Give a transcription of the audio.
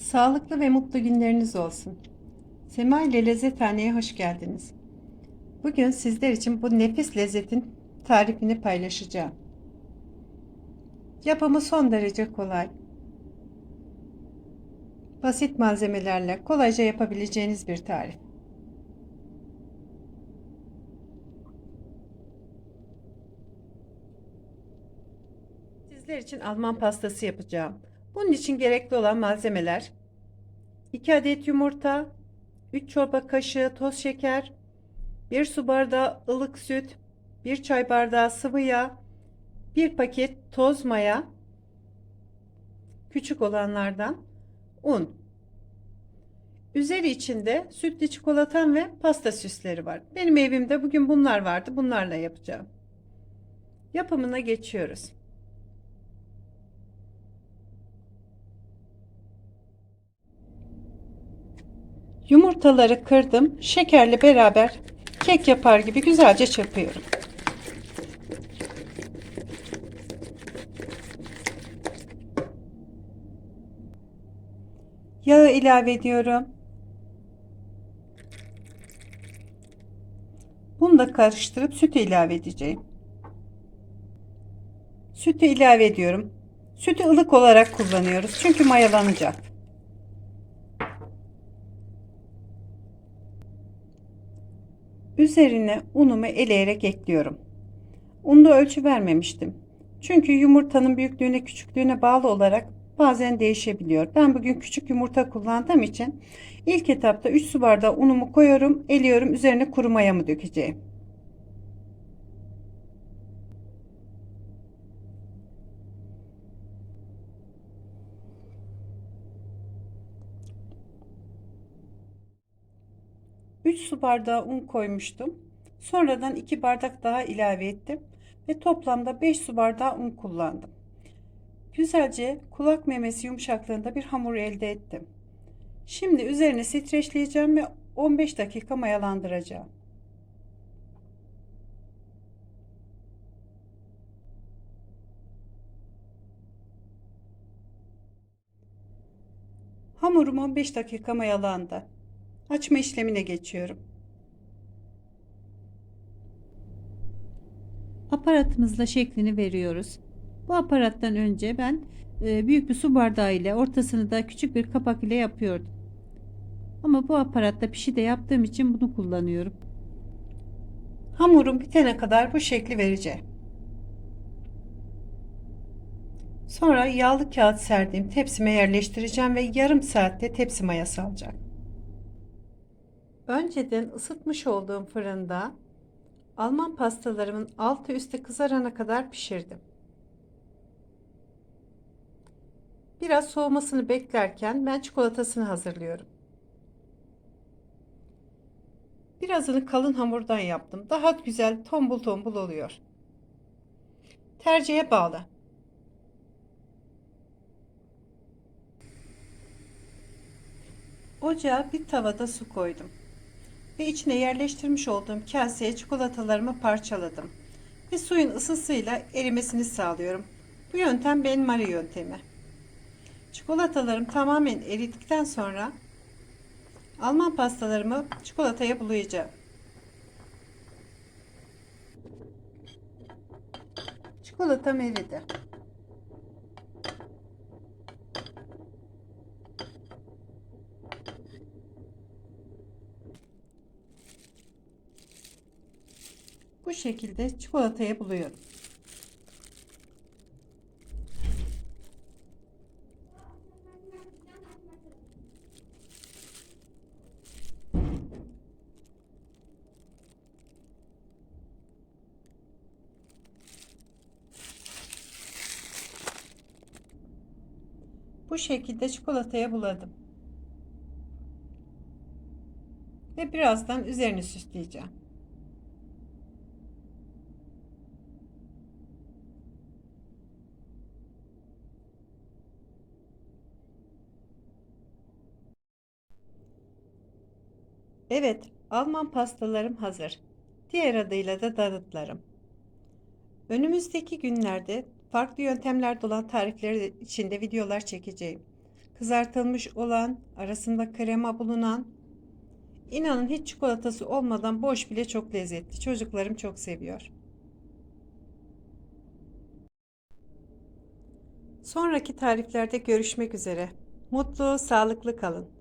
Sağlıklı ve mutlu günleriniz olsun. Sema ile Lezzethane'ye hoş geldiniz. Bugün sizler için bu nefis lezzetin tarifini paylaşacağım. Yapımı son derece kolay. Basit malzemelerle kolayca yapabileceğiniz bir tarif. Sizler için Alman pastası yapacağım. Bunun için gerekli olan malzemeler 2 adet yumurta, 3 çorba kaşığı toz şeker, 1 su bardağı ılık süt, 1 çay bardağı sıvı yağ, 1 paket toz maya, küçük olanlardan un. Üzeri içinde sütlü çikolatam ve pasta süsleri var. Benim evimde bugün bunlar vardı. Bunlarla yapacağım. Yapımına geçiyoruz. Yumurtaları kırdım. Şekerle beraber kek yapar gibi güzelce çırpıyorum. Yağı ilave ediyorum. Bunu da karıştırıp sütü ilave edeceğim. Sütü ilave ediyorum. Sütü ılık olarak kullanıyoruz. Çünkü mayalanacak. Üzerine unumu eleyerek ekliyorum. Unda ölçü vermemiştim. Çünkü yumurtanın büyüklüğüne küçüklüğüne bağlı olarak bazen değişebiliyor. Ben bugün küçük yumurta kullandığım için ilk etapta 3 su bardağı unumu koyuyorum, eliyorum, üzerine kuru mayamı dökeceğim. Üç su bardağı un koymuştum. Sonradan 2 bardak daha ilave ettim ve toplamda 5 su bardağı un kullandım. Güzelce kulak memesi yumuşaklığında bir hamur elde ettim. Şimdi üzerine streçleyeceğim ve 15 dakika mayalandıracağım. Hamurum 15 dakika mayalandı. Açma işlemine geçiyorum. Aparatımızla şeklini veriyoruz. Bu aparattan önce ben e, büyük bir su bardağı ile ortasını da küçük bir kapak ile yapıyordum. Ama bu aparatta pişi de yaptığım için bunu kullanıyorum. Hamurum bitene kadar bu şekli vereceğim. Sonra yağlı kağıt serdiğim tepsime yerleştireceğim ve yarım saatte tepsi mayası alacak. Önceden ısıtmış olduğum fırında Alman pastalarımın altı üstü kızarana kadar pişirdim. Biraz soğumasını beklerken ben çikolatasını hazırlıyorum. Birazını kalın hamurdan yaptım. Daha güzel tombul tombul oluyor. Tercihe bağlı. Ocağa bir tavada su koydum ve içine yerleştirmiş olduğum kaseye çikolatalarımı parçaladım ve suyun ısısıyla erimesini sağlıyorum. Bu yöntem benmari yöntemi. Çikolatalarım tamamen eridikten sonra Alman pastalarımı çikolataya bulayacağım. Çikolatam eridi. Bu şekilde çikolataya buluyorum. Bu şekilde çikolataya buladım. Ve birazdan üzerini süsleyeceğim. Evet, Alman pastalarım hazır. Diğer adıyla da donutlarım. Önümüzdeki günlerde farklı yöntemlerde olan tarifleri içinde videolar çekeceğim. kızartılmış olan, arasında krema bulunan. İnanın hiç çikolatası olmadan boş bile çok lezzetli. Çocuklarım çok seviyor. Sonraki tariflerde görüşmek üzere. Mutlu, sağlıklı kalın.